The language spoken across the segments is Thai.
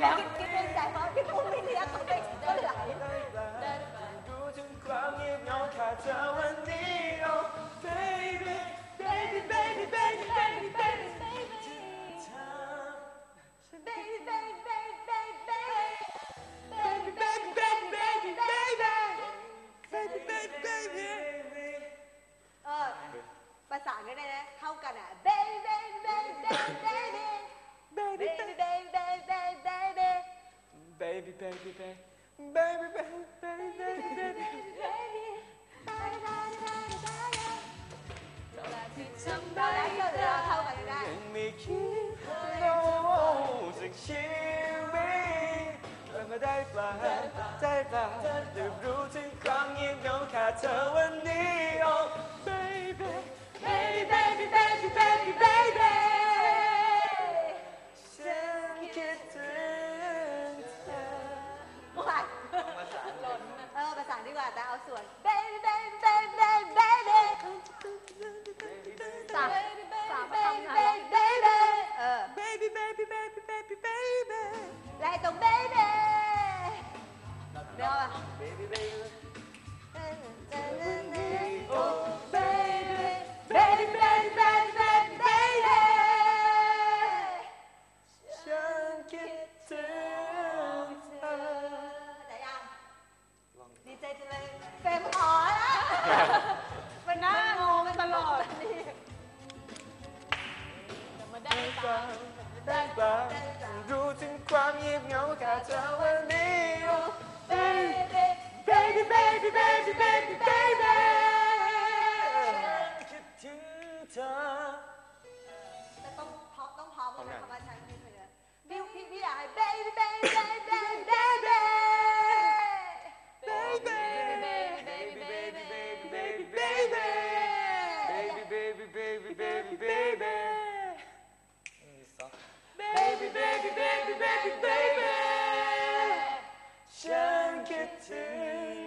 แล้ว เราได้เดี๋ยวเราเท่ากันได้ยังไม่คิดเราสักชีวิตแต่มาได้เปล่าได้เปล่าได้รู้ถึงความเงียบเหงาขาดเธอวั าขาดเธอวันนี้ oh baby baby baby baby baby baby คิดถึงเธอ แต่ต้องพร้อมต้องพร้อมกันนะคำว่าฉันพี่คนเดียวพี่พี่พี่อยากให้ baby baby baby baby baby baby baby baby baby baby baby baby baby baby baby baby baby baby baby baby 장 끝을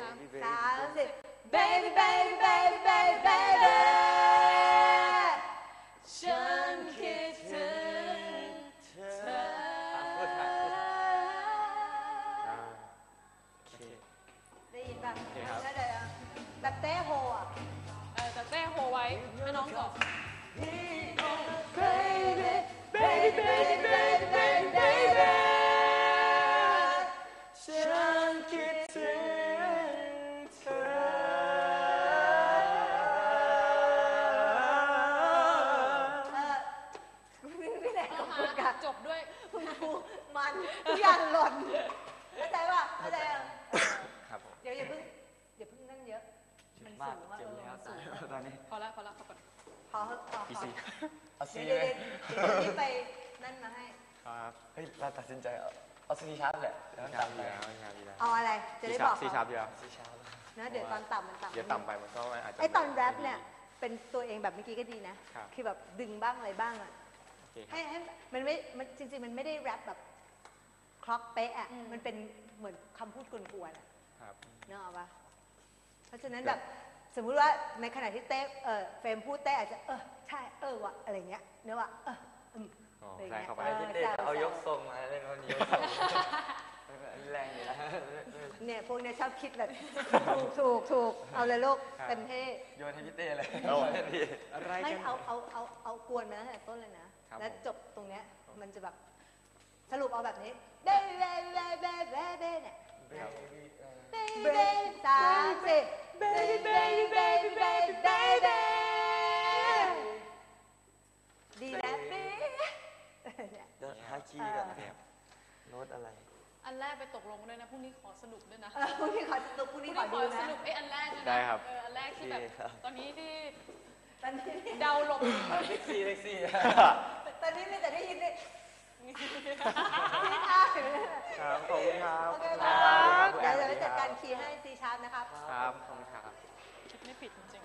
สามสิบ baby baby baby baby baby ฉันคิดถึงเธอพูดถ่ายพูดโอเคได้ยินป่ะโอเคครับแล้วเดี๋ยวแบบเต้โฮอะเออแต่เต้โฮไว้ให้น้องก่อน baby baby baby baby baby จบด้วย คุณครูมันทุกอย่างหล่นเข้าใจป่ะเข้าใจอะครับผมเดี๋ยวอย่าเพิ่งอย่าเพิ่งนั่นเยอะ มันสูงอะเออมันสูงตอนนี้ พอละพอละพอก่อนพอพอพอ PC เอาซีเดี๋ยวเลเดี๋ยวยเดี๋ยวพี่ไปนั่นมาให้ ครับเฮ้ยเราตัดสินใจเอาเอาซีชาร์ปแหละแล้วงานต่ำดีไปแล้วงานดีแล้วเอาอะไร จะได้บอกซีเขาชาร์ปดีแล้วซีชาร์ปนะเดี๋ยวตอนต่ำมันต่ำ เดี๋ยวต่ำไปมันก็อาจจะ ไอตอนแรปเนี่ยเป็นตัวเองแบบเมื่อกี้ก็ดีนะ ครับ คือแบบดึงบ้างอะไรบ้างอะ โอเคคให้รับให้มันไม่มันจริงๆ มันไม่ได้แรปแบบคล็อกเป๊ะอะมันเป็นเหมือนคำพูดกวนๆอะครับ เนกอะปะเพราะฉะนั้นแบบสมมุติว่าในขณะที่เต้เออเฟรมพูดเต้อาจจะเออใช่เออวะอะไรเงี้ยเนื้อว่าเอออืม อ๋ออะไรแรงเงี้ยเข้าไปไปที่เต้จะเอายกทรงมาเล่นวันนี้ยกทรงแรงอยู่นะเนี่ยพวกเนี้ยชอบคิดแบบ ถูกถูกถูกเอาเลยลูกครับ เต็มที่โยนให้พี่เต้เลยเอาเล่นดีอะไรไม่กัน เอาเอาเอาเอากวนมาตั้งแต่ต้นเลยนะ ครับแล้วผม จบตรงเนี้ยมันจะแบบสรุปเอาแบบนี้เบ้เบ้เบ้เบ้เบ้เบ้เนี่ย ครับเบ้สามสิบเบ้เบ้เบ้เบ้เบ้เบ้ดีนะเบ้เดี๋ยวหาคีย์ก่อนนะครับโน้ตอะไร อันแรกไปตกลงด้วยนะพรุ่งนี้ขอสรุปด้วยนะเออพรุ่งนี้ขอสรุปพรุ่งพรุ่นี้งขอนี้ขดูอสนะรุปไอ้อันแรกเลยนะได้ครับ เอออันแรกที่แบบ โอเคครับ ตอนนี้ที่ตอนนี้เดาลมเซ็กซี่เซ็กซี่ ตอนนี้มีแต่ได้ยินเลยซีชาร์ปอยู่นั่นน่ะครับขอบคุณครับโอเคขคอบรัคุณบครับเดี๋ยวเดี๋ยวไปจัดการคีย์ให้ซีชาร์ปนะครับ ครับขอบคุณครับ คิดไม่ผิดจริง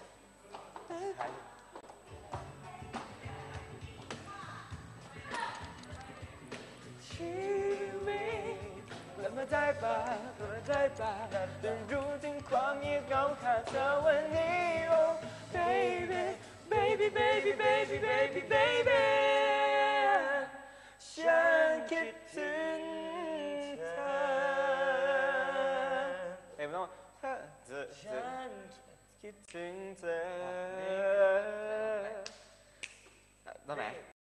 ชีวิตและมาได้ป่าและมาได้ป่าได้รู้ถึงความเงียบเหงาขาดเธอวันนี้ oh baby baby baby baby baby baby ฉันคิดถึงเธอเอ้ยไม่ต้องเธอเธอเธอคิดถึงเธอตอนไหน